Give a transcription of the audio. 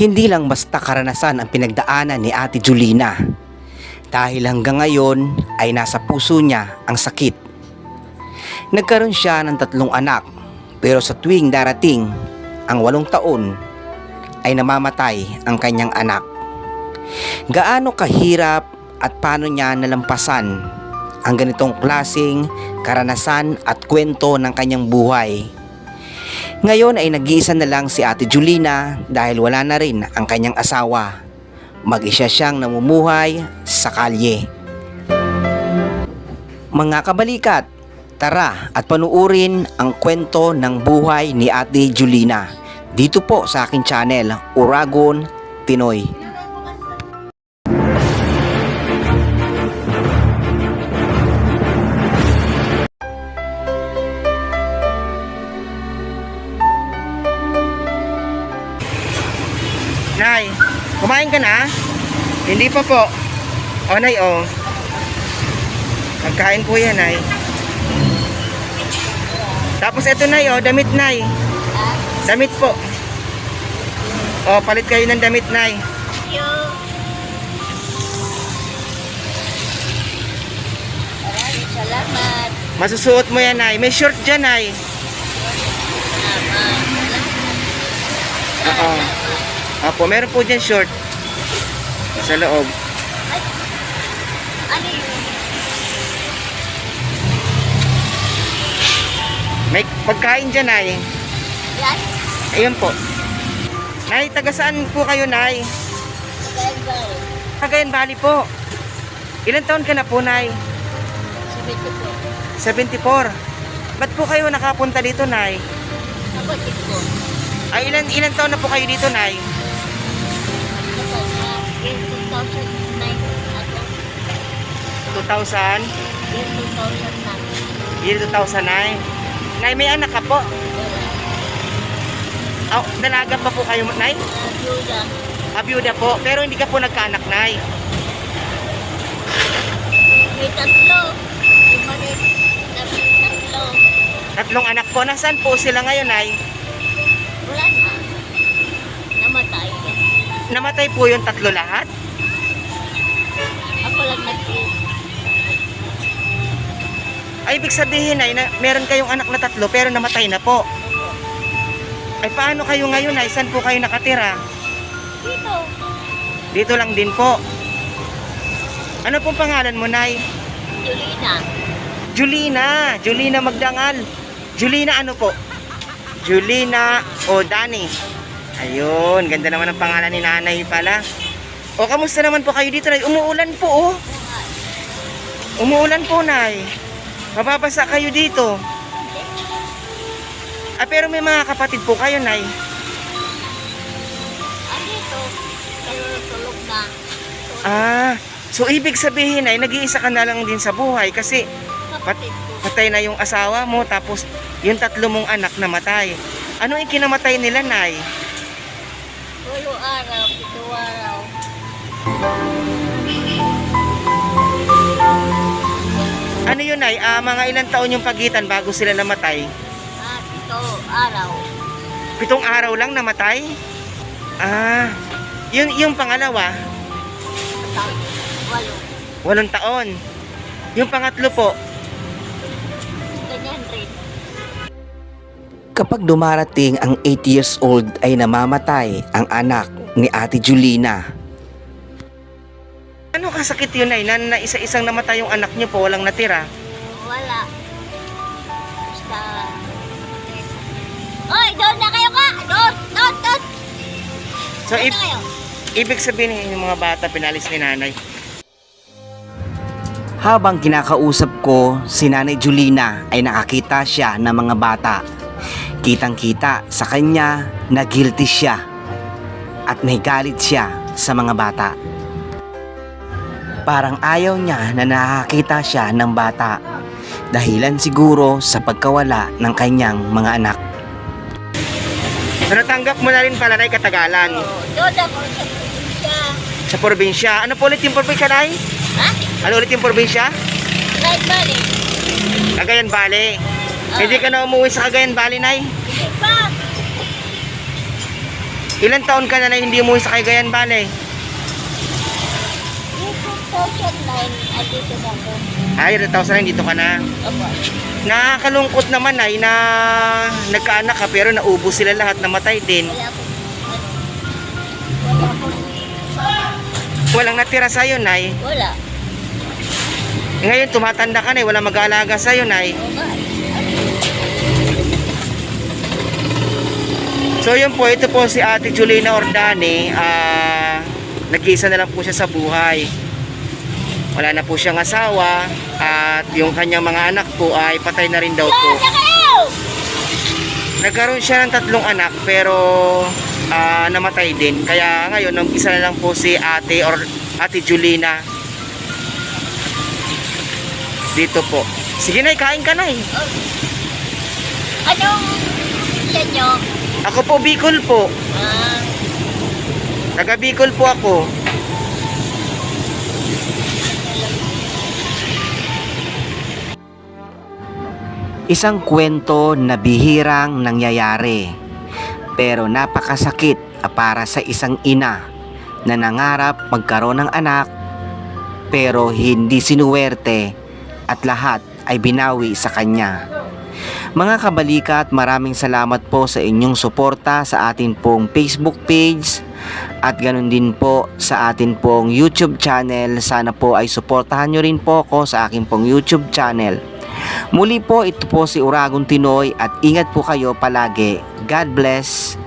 Hindi lang basta karanasan ang pinagdaanan ni Ate Julina. Dahil hanggang ngayon ay nasa puso niya ang sakit. Nagkaroon siya ng tatlong anak pero sa tuwing darating ang walong taon ay namamatay ang kanyang anak. Gaano kahirap at paano niya nalampasan ang ganitong klasing karanasan at kwento ng kanyang buhay. Ngayon ay nag-iisa na lang si Ate Julina dahil wala na rin ang kanyang asawa. Mag-isa siyang namumuhay sa kalye. Mga kabalikat, tara at panuurin ang kwento ng buhay ni Ate Julina. Dito po sa aking channel, Uragon Pinoy. Kumain ka na? Hindi pa po. O, Nay, o. Pagkain po yan, Nay. Tapos ito, Nay, o. Damit, Nay. Damit po. O, palit kayo ng damit, Nay. Maraming salamat. Masusuot mo yan, Nay. May short dyan, Nay. Apo, meron po dyan short. Sa loob. Ano yun? May pagkain dyan, Nay. Yan? Ayun po. Nay, taga saan po kayo, Nay? Bye-bye. Cagayan Valley po. Ilan taon ka na po, Nay? Sabi ko po. 74. Ba't po kayo nakapunta dito, Nay? Kapatid ko. Ay, ilan, ilan taon na po kayo dito, Nay? Year 2009 ako. 2000? Year 2000 na. Year 2009? Nay, may anak ka po? Oh, dalaga pa po kayo, Nay? Ayuda. Abiyuda po, pero hindi ka po nagkaanak, Nay. May tatlo. May tatlo. Tatlong anak po. Nasaan po sila ngayon, Nay? Wala na. Namatay. Namatay po yung tatlo lahat? Ako lang nag-iis. Ay, ibig sabihin, Nay, na meron kayong anak na tatlo, pero namatay na po. Ay, paano kayo ngayon, Nay? Saan po kayo nakatira? Dito. Dito lang din po. Ano pong pangalan mo, Nay? Julina. Julina. Julina Magdangal. Julina ano po? Julina o Dani. Ayun, ganda naman ang pangalan ni nanay pala. O, kamusta naman po kayo dito, Nay? Umuulan po, oh. Umuulan po, Nay. Mababasa kayo dito. Ah, pero may mga kapatid po kayo, Nay. Ah, so ibig sabihin ay nag-iisa ka na lang din sa buhay kasi ko. patay na yung asawa mo tapos yung tatlo mong anak namatay. Ano yung kinamatay nila, Nay? Walo araw, pito araw. Ano yun, Nay? Ah, mga ilang taon yung pagitan bago sila namatay? Ah, pito araw. Pitong araw lang namatay? Ah, yun yung pangalawa. Walo. walong taon. Yung pangatlo po, Ganyan rin. Kapag dumarating ang 8 years old ay namamatay ang anak ni Ate Julina. Ano kasakit yun ay na, na isa-isang namatay yung anak niyo po walang natira? Wala. Basta... Oy, doon na kayo ka! Doon! Doon! Doon! So Doon na kayo! ibig sabihin yung mga bata pinalis ni nanay. Habang kinakausap ko si Nanay Julina ay nakakita siya ng mga bata. Kitang-kita sa kanya na guilty siya at nagalit siya sa mga bata. Parang ayaw niya na nakakita siya ng bata dahilan siguro sa pagkawala ng kanyang mga anak. Pero tanggap mo na rin pala na katagalan doon ako sa probinsya. sa probinsya. Ano po ulit yung probinsya, Nay? Ha? Ano ulit yung probinsya? Right balik. Cagayan Valley. Hindi ka na umuwi sa Cagayan Valley, Nay? Hindi pa. Ilan taon ka na na hindi umuwi sa Cagayan Valley? Yung 2009, andito na ako. Ay, 2009 dito ka na. Opo. Nakakalungkot naman ay na nagkaanak ka pero naubos sila lahat, namatay din. Wala po. Wala po. Walang natira sa'yo, Nay. Wala. Ngayon, tumatanda ka na, eh, walang mag-aalaga sa'yo, Nay. So yun po, ito po si Ate Julina Ordane, ah, nag-iisa na lang po siya sa buhay. Wala na po siyang asawa at yung kanyang mga anak po ay patay na rin daw po. Nagkaroon siya ng tatlong anak pero ah, namatay din. Kaya ngayon, nung isa na lang po si Ate or Ate Julina. Dito po. Sige na, kain ka na eh. Anong yan nyo? Ako po Bicol po. Ah, Taga Bicol po ako. Isang kwento na bihirang nangyayari pero napakasakit para sa isang ina na nangarap magkaroon ng anak pero hindi sinuwerte at lahat ay binawi sa kanya. Mga kabalikat, maraming salamat po sa inyong suporta sa atin pong Facebook page at ganun din po sa atin pong YouTube channel. Sana po ay suportahan nyo rin po ako sa aking pong YouTube channel. Muli po, ito po si Uragon Tinoy at ingat po kayo palagi. God bless.